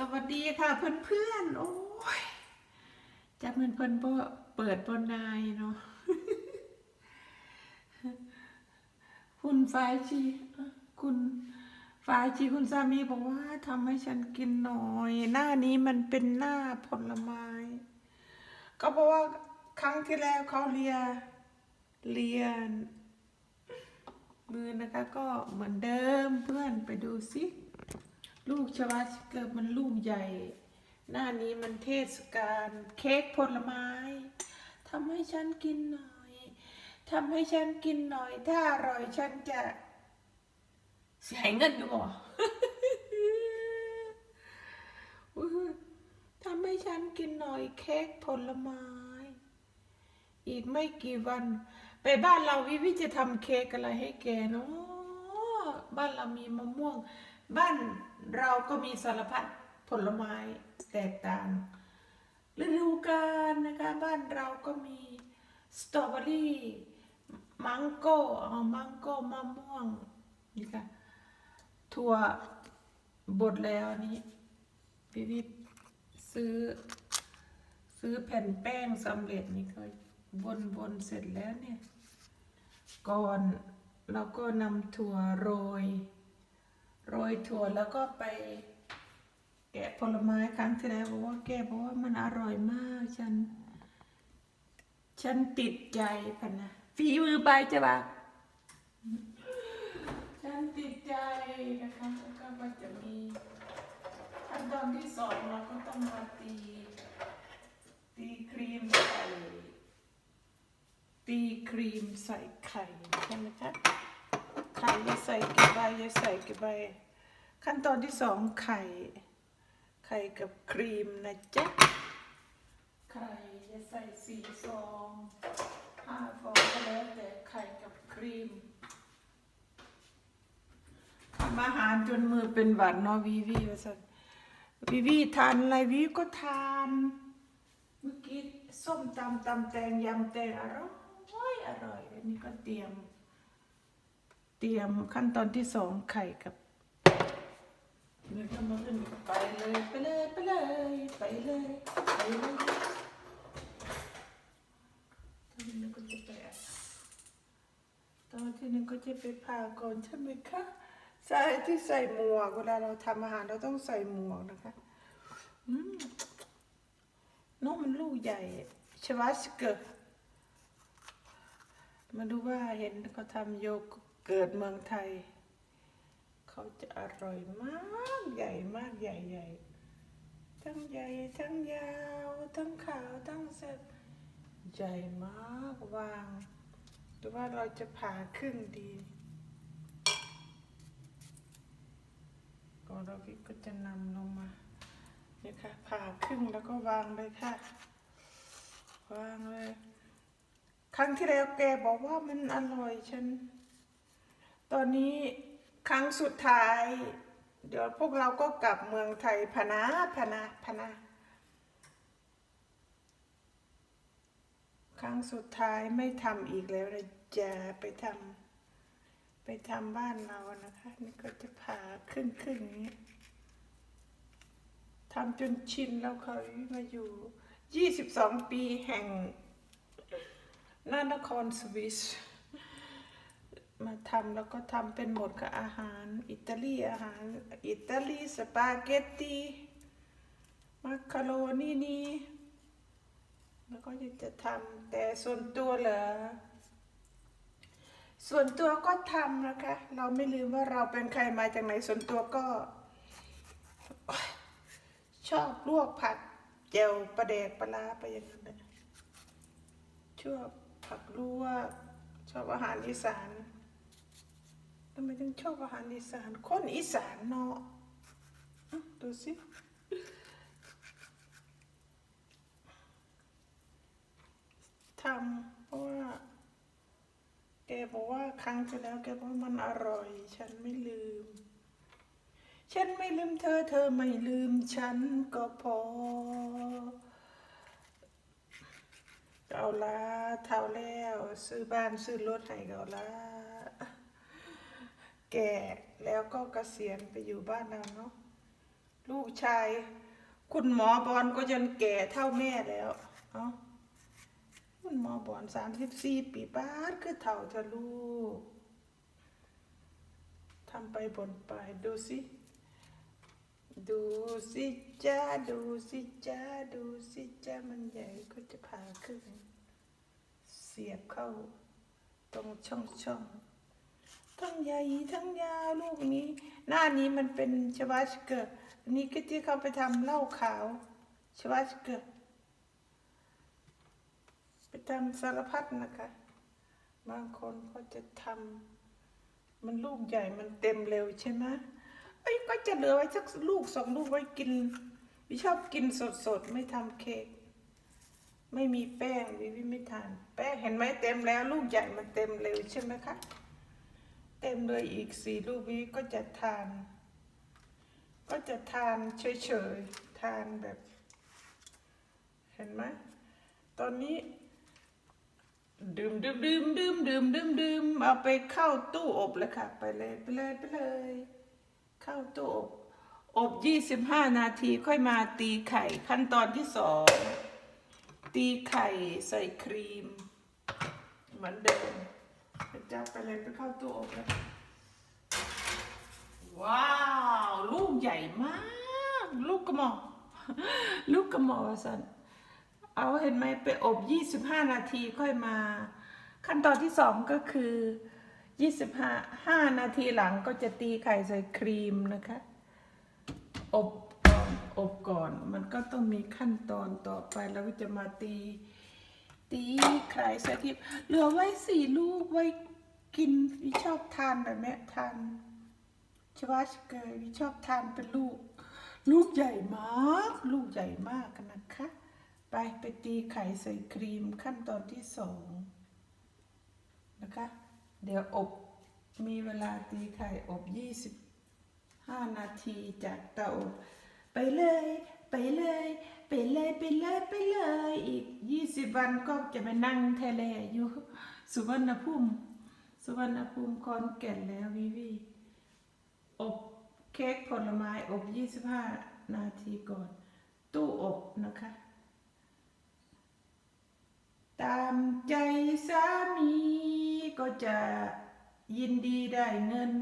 สวัสดีค่ะเพื่อนๆ โอ้ยจะเพื่อนเพื่อนๆบ่เปิดบนนายเนาะคุณฝ่ายชีคุณฝ่ายชีคุณสามีบอกว่าทำให้ฉันกินหน่อย หน้านี้มันเป็นหน้าผลไม้ ก็เพราะว่าครั้งที่แล้วเขาเรียเรียนมือนะคะก็เหมือนเดิมเพื่อนไปดูสิ ลูกชวาชเกิดมันลูกใหญ่ หน้านี้มันเทศกาลเค้กผลไม้ทำให้ฉันกินหน่อยทำให้ฉันกินหน่อย ถ้าอร่อยฉันจะเสียเงินอยู่บ่ทำให้ฉันกินหน่อยเค้กผลไม้ อีกไม่กี่วัน ไปบ้านเราวิวิจะทำเค้กอะไรให้แกเนาะบ้านเรามีมะม่วง บ้านเราก็มีสารพัดผลไม้แตกต่าง ฤดูกาลนะคะ บ้านเราก็มีสตรอเบอรี่มังโก้เอมังโก้มะม่วงนี่ค่ะถั่วบดแล้วนี่พี่วิซื้อ ซื้อแผ่นแป้งสำเร็จนี่ก็วนวนเสร็จแล้วเนี่ย ก่อนเราก็นำถั่วโรย โรยถั่วแล้วก็ไปแกะผลไม้ครั้งที่แล้วบอกว่าแกบอกว่ามันอร่อยมากฉัน ฉันติดใจพันนะฝีมือไปจะบะฉันติดใจนะคะแล้วก็มันจะมีขั้นตอนที่สองเราก็ต้องมาตีตีครีมใส่ตีครีมใส่ไข่ใช่ไหมคะ ไข่จะใส่กี่ใบจะใส่กี่ใบ ขั้นตอนที่สองไข่ ไข่กับครีมนะจ๊ะ ไข่จะใส่สี่ฟองห้าฟองก็แล้วแต่ไข่กับครีมทำอาหารจนมือเป็นหวัดเนาะวีวีว่าสันวีวีทานอะไรวีก็ทาน เมื่อกี้ส้มตำตำแตงยำแตงอร่อยอร่อยอันนี้ก็เตรียม รียมขั้นตอนที่สองไข่กับเนื้อก็มาขึ้นไปเลยไปเลยไปเลยไปเลยไปเลยตอนนี้ก็จะไปอะตอนที่นึงก็จะไปผ่าก่อนใช่ไหมคะใส่ที่ใส่หมวกเวลาเราทำอาหารเราต้องใส่หมวกนะคะอืมน้องมันลูกใหญ่ชวาสเกิดมาดูว่าเห็นเขาทำโยก เกิดเมืองไทย เขาจะอร่อยมากใหญ่มากใหญ่ใหญ่ทั้งใหญ่ทั้งยาว ทั้งขาวทั้งเส้นใหญ่มากวางหรือว่าเราจะผ่าครึ่งดีก่อนเราพี่ก็จะนำลงมานี่ค่ะผ่าครึ่งแล้วก็วางเลยค่ะ วางเลย ครั้งที่แล้วแกบอกว่ามันอร่อยฉัน ตอนนี้ครั้งสุดท้าย เดี๋ยวพวกเราก็กลับเมืองไทยพนาพนาพนาครั้งสุดท้ายไม่ทำอีกแล้วนะจะไปทำไปทำบ้านเรานะคะ นี่ก็จะผ่าครึ่งครึ่งนี้ทำจนชินแล้วเขามาอยู่22ปีแห่งนานครสวิส มาทำแล้วก็ทำเป็นหมดกับอาหาร อิตาลีอาหาร อิตาลีสปาเกตตีมัคคาโรนีนีแล้วก็ยากจะทำแต่ส่วนตัวเหรอส่วนตัวก็ทำนะคะ เราไม่ลืมว่าเราเป็นใครมาจากไหนส่วนตัวก็ ชอบลวกผักเจลปลาแดกปลาร้าไปอย่างนั้นเลยชอบผักลวก ชอบอาหารอีสาน ทำไมถึงชอบอาหารอีสานคนอีสานเนาะดูสิทำเพราะว่า แกบอกว่าครั้งที่แล้ว แกบอกว่ามันอร่อย ฉันไม่ลืม ฉันไม่ลืมเธอ เธอไม่ลืมฉันก็พอเอาละเท่าแล้ว ซื้อบ้านซื้อรถให้เอาละ แก่แล้วก็เกษียณไปอยู่บ้านเราเนาะลูกชาย คุณหมอบอลก็จนแก่เท่าแม่แล้วเอ้าคุณหมอบอลสามสิบสี่ปีป้าดคือเท่าเธอะลูกทำไปบนไปดูสิดูสิจ้าดูสิจ้าดูสิจ้ามันใหญ่ก็จะพาขึ้น เสียบเข้าตรงช่องช่อง ทั้งใหญ่ทั้งยาวลูกนี้ หน้านี้มันเป็นชวาชเกิดอันนี้ก็ที่เขาไปทำเหล้าขาวชวาชเกิดไปทำสารพัดนะคะ บางคนก็จะทำมันลูกใหญ่มันเต็มเร็วใช่ไหมเอ้ก็จะเหลือไว้สักลูกสองลูกไว้กินวิชอบกินสดๆไม่ทำเค้กไม่มีแป้งวิวิไม่ทาน แป้งเห็นไหมเต็มแล้ว ลูกใหญ่มันเต็มเร็วใช่ไหมคะ เต็มเลยอีกสี่ลูกวิก็จะทาน ก็จะทานเฉยๆ ทานแบบ เห็นไหมตอนนี้ ดื่มดื่มดื่มดื่มดื่มดื่มดื่มเอาไปเข้าตู้อบเลยค่ะ ไปเลยไปเลยไปเลย เข้าตู้อบ อบยี่สิบห้านาทีค่อยมาตีไข่ขั้นตอนที่สองตีไข่ใส่ครีม เหมือนเดิม จับไปเลยไปเข้าตู้อบเลยว้าว ลูกใหญ่มาก ลูกกระหมอลูกกระหมอสันเอาเห็นไหมไปอบ 25 นาทีค่อยมา ขั้นตอนที่สองก็คือ 25 5นาทีหลังก็จะตีไข่ใส่ครีมนะคะ อบก่อนอบก่อน มันก็ต้องมีขั้นตอนต่อไปแล้วจะมาตี ตีไข่ใส่ทิพเหลือไว้สี่ลูกไว้ กินวิชอบทานแบบเนี้ยทานชวาชเกยวิชอบทานเป็นลูก ลูกใหญ่มาก ลูกใหญ่มากนะคะ ไปไปตีไข่ใส่ครีมขั้นตอนที่สองนะคะ เดี๋ยวอบมีเวลาตีไข่อบยี่สิบห้านาทีจากเตาอบไปเลย ไปเลย ไปเลยไปเลยไปเลย อีกยี่สิบวันก็จะไปนั่งทะเลอยู่ สุวรรณภูมิ สุวรรณภูมิคอนแก่นแล้ววิวีอบเค้กผลไม้อบยี่สิบห้านาทีก่อน ตู้อบนะคะ ตามใจสามีก็จะยินดีได้เงิน